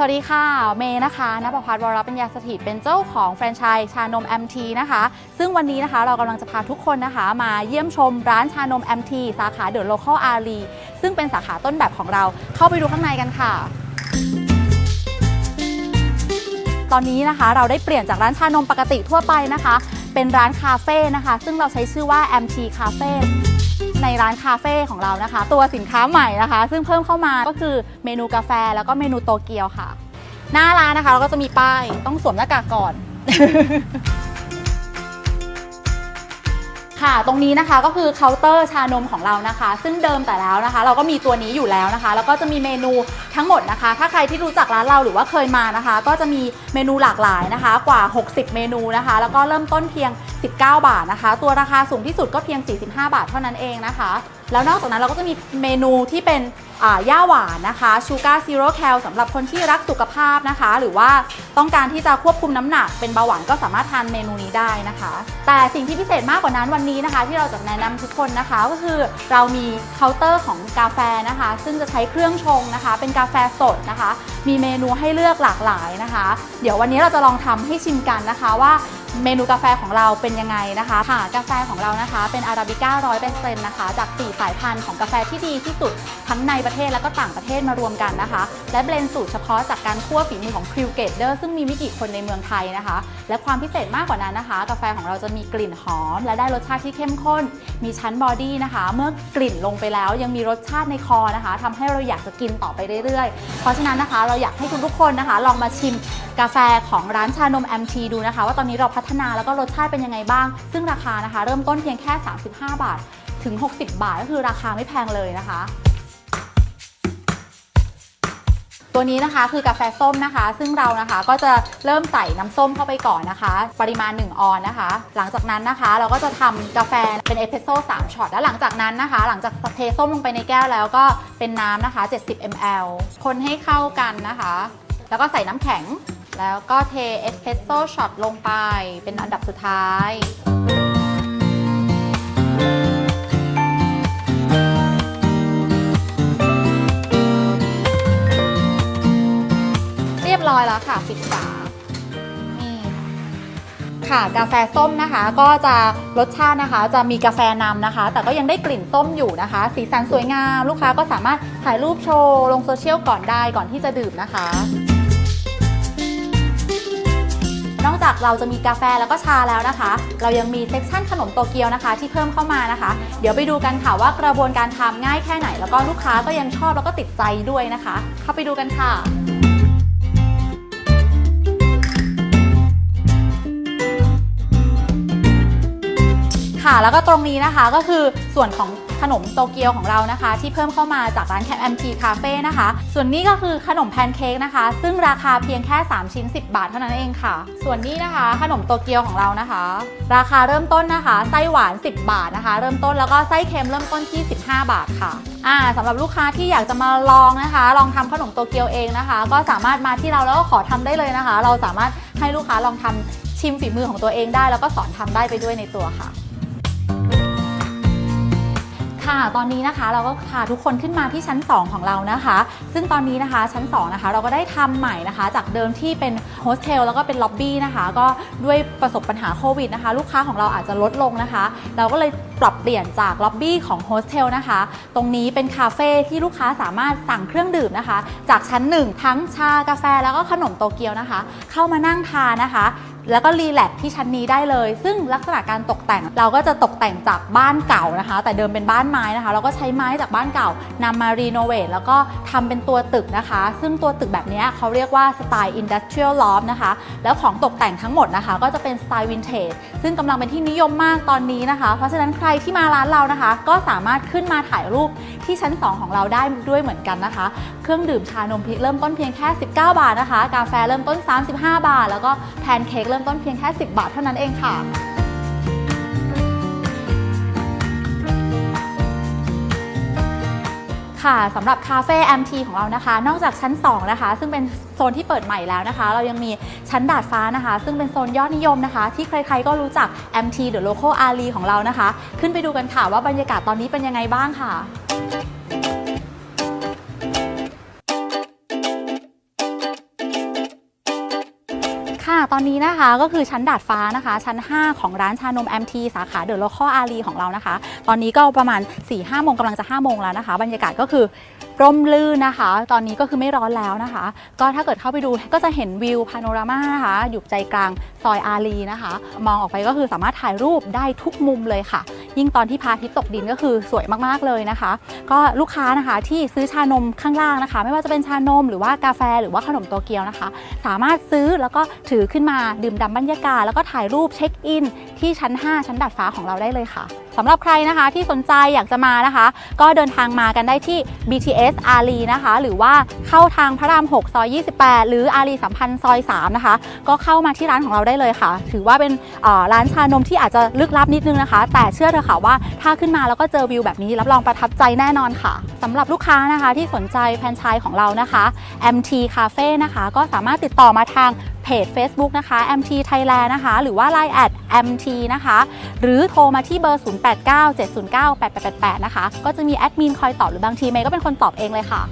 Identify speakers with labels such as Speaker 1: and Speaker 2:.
Speaker 1: สวัสดีค่ะ เมย์นะคะนภพัฒน์วรปัญญาสถิตเป็นเจ้าของแฟรนไชส์ชานม MT นะคะ ซึ่งวันนี้นะคะเรากำลังจะพาทุกคนนะคะ มาเยี่ยมชมร้านชานม MT สาขาเดอะโลคอลอารีซึ่งเป็นสาขาต้นแบบของเราเข้าไปดูข้างในกันค่ะ ตอนนี้นะคะเราได้เปลี่ยนจากร้านชานมปกติทั่วไปนะคะ เป็นร้านคาเฟ่นะคะ ซึ่งเราใช้ชื่อว่า MT Cafe ในร้านคาเฟ่ของเรานะคะ ตัวสินค้าใหม่นะคะ ซึ่งเพิ่มเข้ามาก็คือเมนูกาแฟแล้วก็เมนูโตเกียวค่ะ หน้าร้านนะคะเราก็จะมีป้ายต้องสวมหน้ากากก่อน ค่ะ ตรงนี้นะคะก็คือเคาน์เตอร์ชานมของเรานะคะ ซึ่งเดิมแต่แล้วนะคะ เราก็มีตัวนี้อยู่แล้วนะคะ แล้วก็จะมีเมนูทั้งหมดนะคะ ถ้าใครที่รู้จักร้านเราหรือว่าเคยมานะคะ ก็จะมีเมนูหลากหลายนะคะ กว่า 60 เมนูนะคะ แล้วก็เริ่มต้นเพียง 19 บาทนะคะ ตัวราคาสูงที่สุดก็เพียง 45 บาทเท่านั้นเองนะคะ แล้วนอกจากนั้นเราก็จะมีเมนูที่เป็นย่าหวานนะคะชูการ์ซีโร่แคลสำหรับคนที่รักสุขภาพนะคะ หรือว่าต้องการที่จะควบคุมน้ำหนักเป็นเบาหวานก็สามารถทานเมนูนี้ได้นะคะ แต่สิ่งที่พิเศษมากกว่านั้นวันนี้นะคะ ที่เราจะแนะนำทุกคนนะคะ ก็คือเรามีเคาน์เตอร์ของกาแฟนะคะ ซึ่งจะใช้เครื่องชงนะคะ เป็นกาแฟสดนะคะ มีเมนูให้เลือกหลากหลายนะคะ เดี๋ยววันนี้เราจะลองทำให้ชิมกันนะคะว่า เมนูกาแฟของเราเป็นยังไงนะคะค่ะกาแฟของเรานะคะ เป็นอาราบิก้าร้อยเปอร์เซ็นต์นะคะ จาก4สายพันธุ์ของกาแฟที่ดีที่สุดทั้งในประเทศและก็ต่างประเทศมารวมกันนะคะ และเบลนด์สูตรเฉพาะจากการคั่วฝีมือของคริวเกตเดอร์ซึ่งมีไม่กี่คนในเมืองไทยนะคะ และความพิเศษมากกว่านั้นนะคะ กาแฟของเราจะมีกลิ่นหอม และได้รสชาติที่เข้มข้น มีชั้นบอดี้นะคะ เมื่อกลิ่นลงไปแล้วยังมีรสชาติในคอนะคะทำให้เราอยากจะกินต่อไปเรื่อยๆ เพราะฉะนั้นนะคะ เราอยากให้ทุกๆคนนะคะ ลองมาชิมกาแฟของร้านชานม MT ดูนะคะ ว่าตอนนี้เราพัฒนาแล้วก็รสชาติเป็นยังไงบ้าง ซึ่งราคานะคะ เริ่มต้นเพียงแค่ 35 บาท ถึง 60 บาท ก็คือราคาไม่แพงเลยนะคะตัวนี้นะคะคือกาแฟส้มนะคะ ซึ่งเรานะคะก็จะเริ่มใส่น้ำส้มเข้าไปก่อนนะคะ ปริมาณ 1 ออนนะคะ หลังจากนั้นนะคะ เราก็จะทำกาแฟเป็นเอสเปรสโซ่3ช็อตแล้วหลังจากนั้นนะคะ หลังจากเทส้มลงไปในแก้วแล้วก็เป็นน้ำนะคะ 70 ml คนให้เข้ากันนะคะ แล้วก็ใส่น้ำแข็ง แล้วก็เทเอสเปรสโซ่ช็อตลงไปเป็นอันดับสุดท้าย เรียบร้อยแล้วค่ะปิดฝานี่ค่ะกาแฟส้มนะคะ ก็จะรสชาตินะคะ จะมีกาแฟนำนะคะ แต่ก็ยังได้กลิ่นส้มอยู่นะคะ สีสันสวยงาม ลูกค้าก็สามารถถ่ายรูปโชว์ลงโซเชียลก่อนได้ก่อนที่จะดื่มนะคะ นอกจากเราจะมีกาแฟแล้วก็ชาแล้วนะคะ เรายังมีเซ็กชันขนมโตเกียวนะคะ ที่เพิ่มเข้ามานะคะ เดี๋ยวไปดูกันค่ะว่ากระบวนการทำง่ายแค่ไหน แล้วก็ลูกค้าก็ยังชอบแล้วก็ติดใจด้วยนะคะ เข้าไปดูกันค่ะค่ะแล้วก็ตรงนี้นะคะก็คือส่วนของ ขนมโตเกียวของเรานะคะ ที่เพิ่มเข้ามาจากร้านแคปแอม MT Cafe นะคะ ส่วนนี้ก็คือขนมแพนเค้กนะคะ ซึ่งราคาเพียงแค่ 3 ชิ้น 10 บาทเท่านั้นเองค่ะ ส่วนนี้นะคะขนมโตเกียวของเรานะคะ ราคาเริ่มต้นนะคะไส้หวาน 10 บาทนะคะ เริ่มต้นแล้วก็ไส้เค็มเริ่มต้นที่ 15 บาทค่ะอ่าสำหรับลูกค้าที่อยากจะมาลองนะคะ ลองทำขนมโตเกียวเองนะคะ ก็สามารถมาที่เราแล้วก็ขอทำได้เลยนะคะ เราสามารถให้ลูกค้าลองทำชิมฝีมือของตัวเองได้ แล้วก็สอนทำได้ไปด้วยในตัวค่ะ ค่ะ ตอนนี้นะคะเราก็พาทุกคนขึ้นมาที่ชั้น 2 ของเรานะคะ ซึ่งตอนนี้นะคะชั้น 2 นะคะ เราก็ได้ทำใหม่นะคะ จากเดิมที่เป็นโฮสเทลแล้วก็เป็นล็อบบี้นะคะ ก็ด้วยประสบปัญหาโควิดนะคะ ลูกค้าของเราอาจจะลดลงนะคะ เราก็เลยปรับเปลี่ยนจากล็อบบี้ของโฮสเทลนะคะ ตรงนี้เป็นคาเฟ่ที่ลูกค้าสามารถสั่งเครื่องดื่มนะคะ จากชั้น 1 ทั้งชากาแฟแล้วก็ขนมโตเกียวนะคะ เข้ามานั่งทานนะคะ แล้วก็รีแลกที่ชั้นนี้ได้เลย ซึ่งลักษณะการตกแต่งเราก็จะตกแต่งจากบ้านเก่านะคะ แต่เดิมเป็นบ้านไม้นะคะ เราก็ใช้ไม้จากบ้านเก่านำมารีโนเวทแล้วก็ทำเป็นตัวตึกนะคะ ซึ่งตัวตึกแบบนี้เขาเรียกว่าสไตล์อินดัสเทรียลลอฟนะคะ แล้วของตกแต่งทั้งหมดนะคะ ก็จะเป็นสไตล์วินเทจซึ่งกำลังเป็นที่นิยมมากตอนนี้นะคะ เพราะฉะนั้นใครที่มาร้านเรานะคะ ก็สามารถขึ้นมาถ่ายรูปที่ชั้น 2 ของเราได้ด้วยเหมือนกันนะคะ เครื่องดื่มชานมเริ่มต้นเพียงแค่ 19 บาทนะคะ กาแฟเริ่มต้น 35 บาท แล้วก็แพนเค้กเริ่มต้นเพียงแค่ 10 บาทเท่านั้นเองค่ะค่ะสำหรับคาเฟ่ MT ของเรานะคะ นอกจากชั้น 2 นะคะ ซึ่งเป็นโซนที่เปิดใหม่แล้วนะคะ เรายังมีชั้นดาดฟ้านะคะ ซึ่งเป็นโซนยอดนิยมนะคะ ที่ใครๆก็รู้จัก MT The Local Ali ของเรานะคะ ขึ้นไปดูกันค่ะว่าบรรยากาศตอนนี้เป็นยังไงบ้างค่ะ ค่ะ ตอนนี้นะคะก็คือชั้นดาดฟ้านะคะ ชั้น 5 ของร้านชานม MT สาขาเดอะโลคออารีของเรานะคะ ตอนนี้ก็ประมาณ4-5โมงกำลังจะ5โมงแล้วนะคะ บรรยากาศก็คือ ร่มรื่นนะคะ ตอนนี้ก็คือไม่ร้อนแล้วนะคะ ก็ถ้าเกิดเข้าไปดูก็จะเห็นวิวพาโนรามานะคะ อยู่ใจกลางซอยอารีนะคะ มองออกไปก็คือสามารถถ่ายรูปได้ทุกมุมเลยค่ะ ยิ่งตอนที่พระอาทิตย์ตกดินก็คือสวยมากๆเลยนะคะ ก็ลูกค้านะคะที่ซื้อชานมข้างล่างนะคะ ไม่ว่าจะเป็นชานมหรือว่ากาแฟหรือว่าขนมโตเกียวนะคะ สามารถซื้อแล้วก็ถือขึ้นมาดื่มด่ำบรรยากาศแล้วก็ถ่ายรูปเช็คอิน ที่ชั้น 5 ชั้นดาดฟ้าของเราได้เลยค่ะสำหรับใครนะคะที่สนใจอยากจะมานะคะ ก็เดินทางมากันได้ที่ BTS อารีนะคะ หรือว่าเข้าทางพระราม 6 ซอย 28 หรืออารีสัมพันธ์ซอย 3 นะคะ ก็เข้ามาที่ร้านของเราได้เลยค่ะ ถือว่าเป็นร้านชานมที่อาจจะลึกลับนิดนึงนะคะ แต่เชื่อเถอะค่ะว่าถ้าขึ้นมาแล้วก็เจอวิวแบบนี้รับรองประทับใจแน่นอนค่ะสำหรับลูกค้านะคะที่สนใจแฟรนไชส์ของเรานะคะ MT Cafe นะคะ ก็สามารถติดต่อมาทาง เพจ Facebook นะคะ MT Thailand นะคะ หรือว่า Line at MT นะคะ หรือโทรมาที่เบอร์ 0897098888 นะคะ ก็จะมีแอดมินคอยตอบหรือบางทีเมย์ก็เป็นคนตอบเองเลยค่ะ